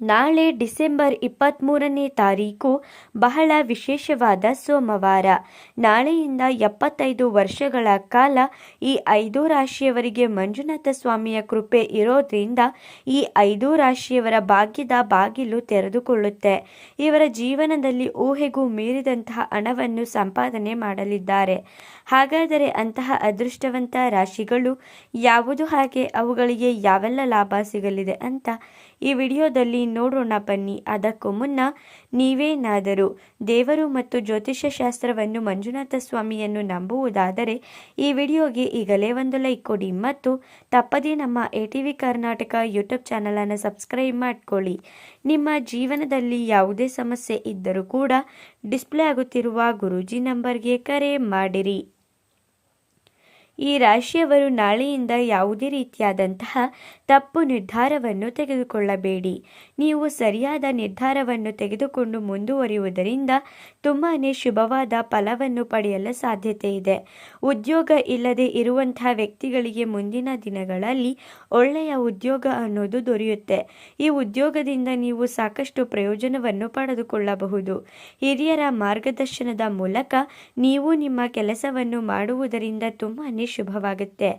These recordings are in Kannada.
ನಾಳೆ ಡಿಸೆಂಬರ್ ಇಪ್ಪತ್ತ್ಮೂರನೇ ತಾರೀಕು ಬಹಳ ವಿಶೇಷವಾದ ಸೋಮವಾರ. ನಾಳೆಯಿಂದ ಎಪ್ಪತ್ತೈದು ವರ್ಷಗಳ ಕಾಲ ಈ ಐದು ರಾಶಿಯವರಿಗೆ ಮಂಜುನಾಥ ಸ್ವಾಮಿಯ ಕೃಪೆ ಇರೋದ್ರಿಂದ ಈ ಐದು ರಾಶಿಯವರ ಭಾಗ್ಯದ ಬಾಗಿಲು ತೆರೆದುಕೊಳ್ಳುತ್ತೆ. ಇವರ ಜೀವನದಲ್ಲಿ ಊಹೆಗೂ ಮೀರಿದಂತಹ ಹಣವನ್ನು ಸಂಪಾದನೆ ಮಾಡಲಿದ್ದಾರೆ. ಹಾಗಾದರೆ ಅಂತಹ ಅದೃಷ್ಟವಂತ ರಾಶಿಗಳು ಯಾವುದು ಹಾಗೆ ಅವುಗಳಿಗೆ ಯಾವೆಲ್ಲ ಲಾಭ ಸಿಗಲಿದೆ ಅಂತ ಈ ವಿಡಿಯೋದಲ್ಲಿ ನೋಡೋಣ ಬನ್ನಿ. ಅದಕ್ಕೂ ಮುನ್ನ ನೀವೇನಾದರೂ ದೇವರು ಮತ್ತು ಜ್ಯೋತಿಷ್ಯ ಶಾಸ್ತ್ರವನ್ನು ಮಂಜುನಾಥ ಸ್ವಾಮಿಯನ್ನು ನಂಬುವುದಾದರೆ ಈ ವಿಡಿಯೋಗೆ ಈಗಲೇ ಒಂದು ಲೈಕ್ ಕೊಡಿ ಮತ್ತು ತಪ್ಪದೇ ನಮ್ಮ A T V Karnataka YouTube ಚಾನಲನ್ನು ಸಬ್ಸ್ಕ್ರೈಬ್ ಮಾಡಿಕೊಳ್ಳಿ. ನಿಮ್ಮ ಜೀವನದಲ್ಲಿ ಯಾವುದೇ ಸಮಸ್ಯೆ ಇದ್ದರೂ ಕೂಡ ಡಿಸ್ಪ್ಲೇ ಆಗುತ್ತಿರುವ ಗುರೂಜಿ ನಂಬರ್ಗೆ ಕರೆ ಮಾಡಿರಿ. ಈ ರಾಶಿಯವರು ನಾಳೆಯಿಂದ ಯಾವುದೇ ರೀತಿಯಾದಂತಹ ತಪ್ಪು ನಿರ್ಧಾರವನ್ನು ತೆಗೆದುಕೊಳ್ಳಬೇಡಿ. ನೀವು ಸರಿಯಾದ ನಿರ್ಧಾರವನ್ನು ತೆಗೆದುಕೊಂಡು ಮುಂದುವರಿಯುವುದರಿಂದ ತುಂಬಾ ಶುಭವಾದ ಫಲವನ್ನು ಪಡೆಯಲು ಸಾಧ್ಯತೆ ಇದೆ. ಉದ್ಯೋಗ ಇಲ್ಲದೆ ಇರುವಂತಹ ವ್ಯಕ್ತಿಗಳಿಗೆ ಮುಂದಿನ ದಿನಗಳಲ್ಲಿ ಒಳ್ಳೆಯ ಉದ್ಯೋಗ ಅನ್ನೋದು ದೊರೆಯುತ್ತೆ. ಈ ಉದ್ಯೋಗದಿಂದ ನೀವು ಸಾಕಷ್ಟು ಪ್ರಯೋಜನವನ್ನು ಪಡೆದುಕೊಳ್ಳಬಹುದು. ಹಿರಿಯರ ಮಾರ್ಗದರ್ಶನದ ಮೂಲಕ ನೀವು ನಿಮ್ಮ ಕೆಲಸವನ್ನು ಮಾಡುವುದರಿಂದ ತುಂಬಾ ಶುಭವಾಗುತ್ತೆ.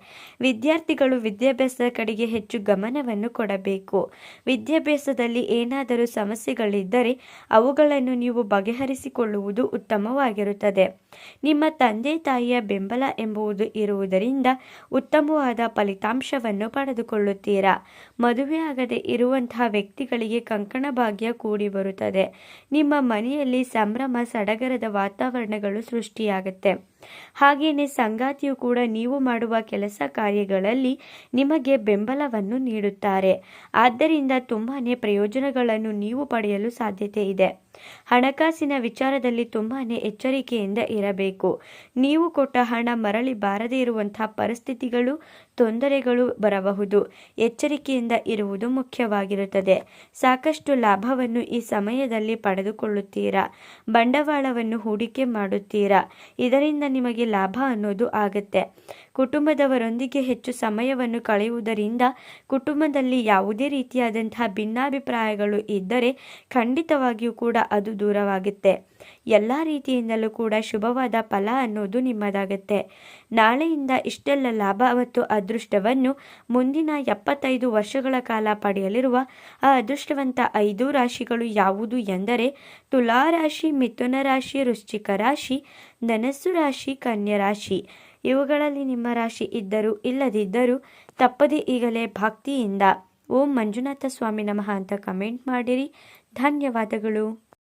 ವಿದ್ಯಾರ್ಥಿಗಳು ವಿದ್ಯಾಭ್ಯಾಸದ ಕಡೆಗೆ ಹೆಚ್ಚು ಗಮನವನ್ನು ಕೊಡಬೇಕು. ವಿದ್ಯಾಭ್ಯಾಸದಲ್ಲಿ ಏನಾದರೂ ಸಮಸ್ಯೆಗಳಿದ್ದರೆ ಅವುಗಳನ್ನು ನೀವು ಬಗೆಹರಿಸಿಕೊಳ್ಳುವುದು ಉತ್ತಮವಾಗಿರುತ್ತದೆ. ನಿಮ್ಮ ತಂದೆ ತಾಯಿಯ ಬೆಂಬಲ ಎಂಬುದು ಇರುವುದರಿಂದ ಉತ್ತಮವಾದ ಫಲಿತಾಂಶವನ್ನು ಪಡೆದುಕೊಳ್ಳುತ್ತೀರಾ? ಮದುವೆಯಾಗದೆ ಇರುವಂತಹ ವ್ಯಕ್ತಿಗಳಿಗೆ ಕಂಕಣ ಭಾಗ್ಯ ಕೂಡಿ ಬರುತ್ತದೆ. ನಿಮ್ಮ ಮನೆಯಲ್ಲಿ ಸಂಭ್ರಮ, ಸಡಗರದ ವಾತಾವರಣಗಳು ಸೃಷ್ಟಿಯಾಗುತ್ತೆ. ಹಾಗೆಯೇ ಸಂಗಾತಿಯು ಕೂಡ ನೀವು ಮಾಡುವ ಕೆಲಸ ಕಾರ್ಯಗಳಲ್ಲಿ ನಿಮಗೆ ಬೆಂಬಲವನ್ನು ನೀಡುತ್ತಾರೆ. ಆದ್ದರಿಂದ ತುಂಬಾನೇ ಪ್ರಯೋಜನಗಳನ್ನು ನೀವು ಪಡೆಯಲು ಸಾಧ್ಯತೆ ಇದೆ. ಹಣಕಾಸಿನ ವಿಚಾರದಲ್ಲಿ ತುಂಬಾನೇ ಎಚ್ಚರಿಕೆಯಿಂದ ಇರಬೇಕು. ನೀವು ಕೊಟ್ಟ ಹಣ ಮರಳಿ ಬಾರದೇ ಇರುವಂತಹ ಪರಿಸ್ಥಿತಿಗಳು ತೊಂದರೆಗಳು ಬರಬಹುದು. ಎಚ್ಚರಿಕೆಯಿಂದ ಇರುವುದು ಮುಖ್ಯವಾಗಿರುತ್ತದೆ. ಸಾಕಷ್ಟು ಲಾಭವನ್ನು ಈ ಸಮಯದಲ್ಲಿ ಪಡೆದುಕೊಳ್ಳುತ್ತೀರಾ? ಬಂಡವಾಳವನ್ನು ಹೂಡಿಕೆ ಮಾಡುತ್ತೀರಾ? ಇದರಿಂದ ನಿಮಗೆ ಲಾಭ ಅನ್ನೋದು ಆಗುತ್ತೆ. ಕುಟುಂಬದವರೊಂದಿಗೆ ಹೆಚ್ಚು ಸಮಯವನ್ನು ಕಳೆಯುವುದರಿಂದ ಕುಟುಂಬದಲ್ಲಿ ಯಾವುದೇ ರೀತಿಯಾದಂತಹ ಭಿನ್ನಾಭಿಪ್ರಾಯಗಳು ಇದ್ದರೆ ಖಂಡಿತವಾಗಿಯೂ ಕೂಡ ಅದು ದೂರವಾಗುತ್ತೆ. ಎಲ್ಲ ರೀತಿಯಿಂದಲೂ ಕೂಡ ಶುಭವಾದ ಫಲ ಅನ್ನೋದು ನಿಮ್ಮದಾಗತ್ತೆ. ನಾಳೆಯಿಂದ ಇಷ್ಟೆಲ್ಲ ಲಾಭ ಮತ್ತು ಅದೃಷ್ಟವನ್ನು ಮುಂದಿನ ಎಪ್ಪತ್ತೈದು ವರ್ಷಗಳ ಕಾಲ ಪಡೆಯಲಿರುವ ಆ ಅದೃಷ್ಟವಂತ ಐದು ರಾಶಿಗಳು ಯಾವುದು ಎಂದರೆ ತುಲಾ ರಾಶಿ, ಮಿಥುನ ರಾಶಿ, ವೃಶ್ಚಿಕ ರಾಶಿ, ಧನಸ್ಸು ರಾಶಿ, ಕನ್ಯಾ ರಾಶಿ. ಇವುಗಳಲ್ಲಿ ನಿಮ್ಮ ರಾಶಿ ಇದ್ದರೂ ಇಲ್ಲದಿದ್ದರೂ ತಪ್ಪದೇ ಈಗಲೇ ಭಕ್ತಿಯಿಂದ ಓಂ ಮಂಜುನಾಥ ಸ್ವಾಮಿ ನಮಃ ಅಂತ ಕಮೆಂಟ್ ಮಾಡಿರಿ. ಧನ್ಯವಾದಗಳು.